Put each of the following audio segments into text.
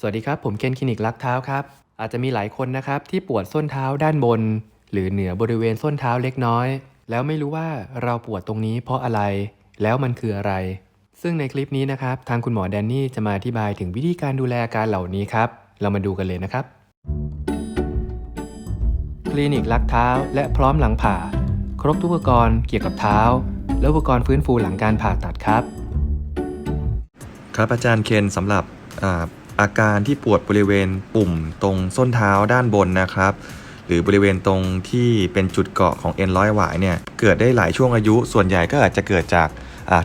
สวัสดีครับ ผมเคนคลินิกลักเท้าครับ อาจจะมีหลายคนนะครับที่ปวดส้นเท้าด้านบน หรือเหนือบริเวณส้นเท้าเล็กน้อย แล้วไม่รู้ว่าเราปวดตรงนี้เพราะอะไร แล้วมันคืออะไร ซึ่งในคลิปนี้นะครับ ทางคุณหมอแดนนี่จะมาอธิบายถึงวิธีการดูแลอาการเหล่านี้ครับ เรามาดูกันเลยนะครับ คลินิกลักเท้าและพร้อมหลังผ่า ครบทุกอุปกรณ์เกี่ยวกับเท้า และอุปกรณ์ฟื้นฟูหลังการผ่าตัดครับ ครับอาจารย์เคนสำหรับ อาการที่ปวดบริเวณปุ่มตรงส้นเท้าด้านบนนะครับ หรือบริเวณตรงที่เป็นจุดเกาะของเอ็นร้อยหวายเนี่ยเกิดได้หลายช่วงอายุ ส่วนใหญ่ก็อาจจะเกิดจาก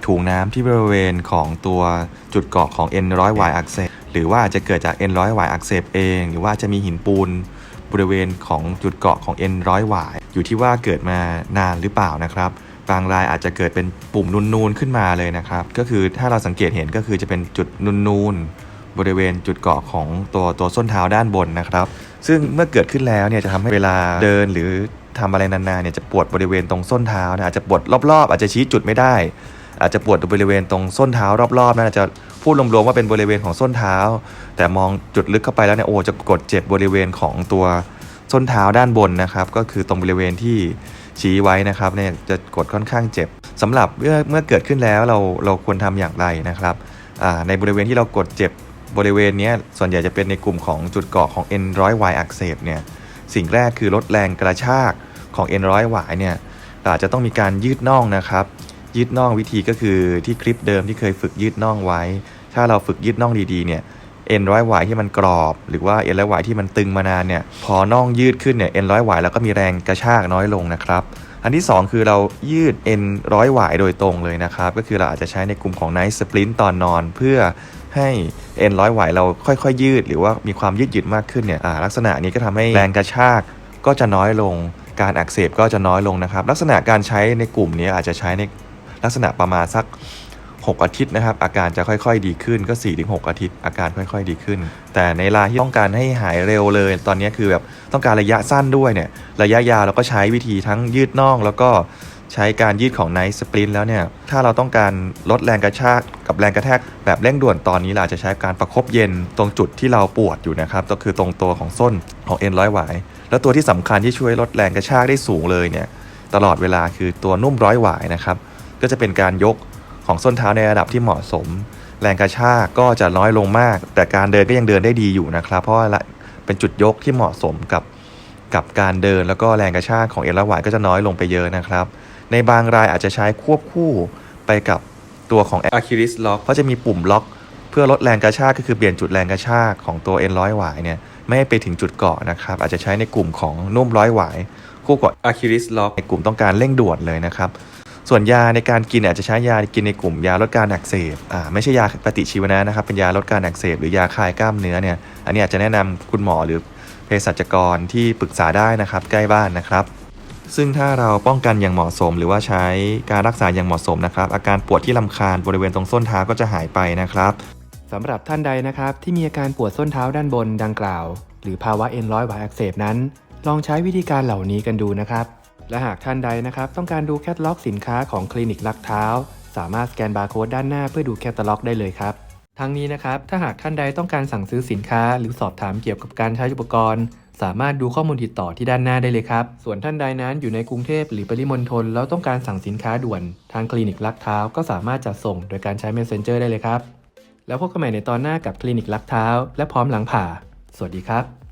ถุงน้ำที่บริเวณของตัวจุดเกาะของเอ็นร้อยหวายอักเสบหรือว่าอาจจะเกิดจากเอ็นร้อยหวายอักเสบเอง หรือว่าจะมีหินปูนบริเวณของจุดเกาะของเอ็นร้อยหวาย อยู่ที่ว่าเกิดมานานหรือเปล่านะครับบางรายอาจจะเกิดเป็นปุ่มนูนๆขึ้นมาเลยนะครับ ก็คือถ้าเราสังเกตเห็นก็คือจะเป็นจุดนูนๆ บริเวณจุดเกาะของตัวตัวส้นเท้าด้านบนนะครับ ซึ่งเมื่อเกิดขึ้นแล้วเนี่ยจะทำให้เวลาเดินหรือทำอะไรนานๆเนี่ยจะปวดบริเวณตรงส้นเท้านะอาจจะปวดรอบๆ อาจจะชี้จุดไม่ได้ อาจจะปวดบริเวณตรงส้นเท้ารอบๆนั่นอาจจะพูดรวมๆว่าเป็นบริเวณของส้นเท้า แต่มองจุดลึกเข้าไปแล้วเนี่ยโอ้จะกดเจ็บบริเวณของตัวส้นเท้าด้านบนนะครับ ก็คือตรงบริเวณที่ชี้ไว้นะครับเนี่ยจะกดค่อนข้างเจ็บสำหรับเมื่อเมื่อเกิดขึ้นแล้วเราเราควรทำอย่างไรนะครับในบริเวณที่เรากดเจ็บ บริเวณนี้ส่วนใหญ่จะเป็นในกลุ่มของจุดเกาะของเอ็นร้อยยอักเสบเนี่ยสิ่งแรกคือลดแรงกระชากของเอ็นร้อยยเนี่ยอาจจะต้องมีการยืดน่องนะครับ ยืดน่องวิธีก็คือที่คลิปเดิมที่เคยฝึกยืดน่องไว้ ถ้าเราฝึกยืดน่องดีๆเนี่ยเอ็นร้อยหวายที่มันกรอบ หรือว่าเอ็นร้อยหวายที่มันตึงมานานเนี่ยพอน่องยืดขึ้นเนี่ยเอ็นร้อยหวายแล้วก็มีแรงกระชากน้อยลงนะครับอันที่ 2 คือเรายืดเอ็นร้อยหวายโดยตรงเลยนะครับ ก็คือเราอาจจะใช้ในกลุ่มของไนท์สปรินต์ตอนนอน เพื่อ ให้เอ็นร้อยหวายเราค่อยๆยืด หรือว่ามีความยืดหยุ่นมากขึ้นเนี่ยลักษณะนี้ก็ทำให้แรงกระชากก็จะน้อยลง การอักเสบก็จะน้อยลงนะครับ ลักษณะการใช้ในกลุ่มนี้อาจจะใช้ในลักษณะประมาณสัก 6 อาทิตย์นะครับ อาการจะค่อยๆดีขึ้นก็ 4-6 อาทิตย์ อาการค่อยๆดีขึ้น แต่ในรายที่ต้องการให้หายเร็วเลย ตอนนี้คือแบบต้องการระยะสั้นด้วยเนี่ยระยะยาวเราก็ใช้วิธีทั้งยืดน่องแล้วก็ ใช้การยืดของไนท์สปรินแล้วเนี่ย ถ้าเราต้องการลดแรงกระชากกับแรงกระแทกแบบเร่งด่วนตอนนี้เราจะใช้การประคบเย็นตรงจุดที่เราปวดอยู่นะครับก็คือตรงตัวของส้นของเอ็นร้อยหวายแล้วตัวที่สำคัญที่ช่วยลดแรงกระชากได้สูงเลยเนี่ยตลอดเวลาคือตัวนุ่มร้อยหวายนะครับก็จะเป็นการยกของส้นเท้าในระดับที่เหมาะสม แรงกระชากก็จะน้อยลงมาก แต่การเดินก็ยังเดินได้ดีอยู่นะครับ เพราะว่าเป็นจุดยกที่เหมาะสมกับกับการเดินแล้วก็แรงกระชากของเอ็นละหวายก็จะน้อยลงไปเยอะนะครับ ในบางรายอาจจะใช้ควบคู่ไปกับตัวของ Achilles lock เพราะจะมีปุ่มล็อกเพื่อลดแรงกระชากก็คือเปลี่ยนจุดแรงกระชากของตัวเอ็นร้อยหวายเนี่ยไม่ให้ไปถึงจุดเกาะนะครับ อาจจะใช้ในกลุ่มของนุ่มร้อยหวายคู่กับ Achilles lock ในกลุ่มต้องการเร่งด่วนเลยนะครับส่วนยาในการกินอาจจะใช้ยากินในกลุ่มยาลดการอักเสบอ่าไม่ใช่ยาปฏิชีวนะนะครับเป็นยาลดการอักเสบหรือยาคลายกล้ามเนื้อเนี่ยอันนี้อาจจะแนะนำคุณหมอหรือเภสัชกรที่ปรึกษาได้นะครับใกล้บ้านนะครับ ซึ่งถ้าเราป้องกันอย่างเหมาะสม หรือว่าใช้การรักษาอย่างเหมาะสมนะครับ อาการปวดที่ลำคาญบริเวณตรงส้นเท้าก็จะหายไปนะครับสำหรับท่านใดนะครับที่มีอาการปวดส้นเท้าด้านบนดังกล่าว หรือภาวะเอ็นร้อยหวายอักเสบนั้น ลองใช้วิธีการเหล่านี้กันดูนะครับ และหากท่านใดนะครับ ต้องการดูแคตล็อกสินค้าของคลินิกลักเท้า สามารถสแกนบาร์โค้ดด้านหน้าเพื่อดูแคตล็อกได้เลยครับทั้งนี้นะครับถ้าหากท่านใดต้องการสั่งซื้อสินค้า หรือสอบถามเกี่ยวกับการใช้อุปกรณ์ สามารถดูข้อมูลติดต่อที่ด้านหน้าได้เลยครับ ส่วนท่านใดนั้นอยู่ในกรุงเทพหรือปริมณฑลแล้วต้องการสั่งสินค้าด่วน ทางคลินิกลักเท้าก็สามารถจัดส่งโดยการใช้ Messenger ได้เลยครับ แล้วพบกันใหม่ในตอนหน้ากับคลินิกลักเท้า และพร้อมหลังผ่า สวัสดีครับ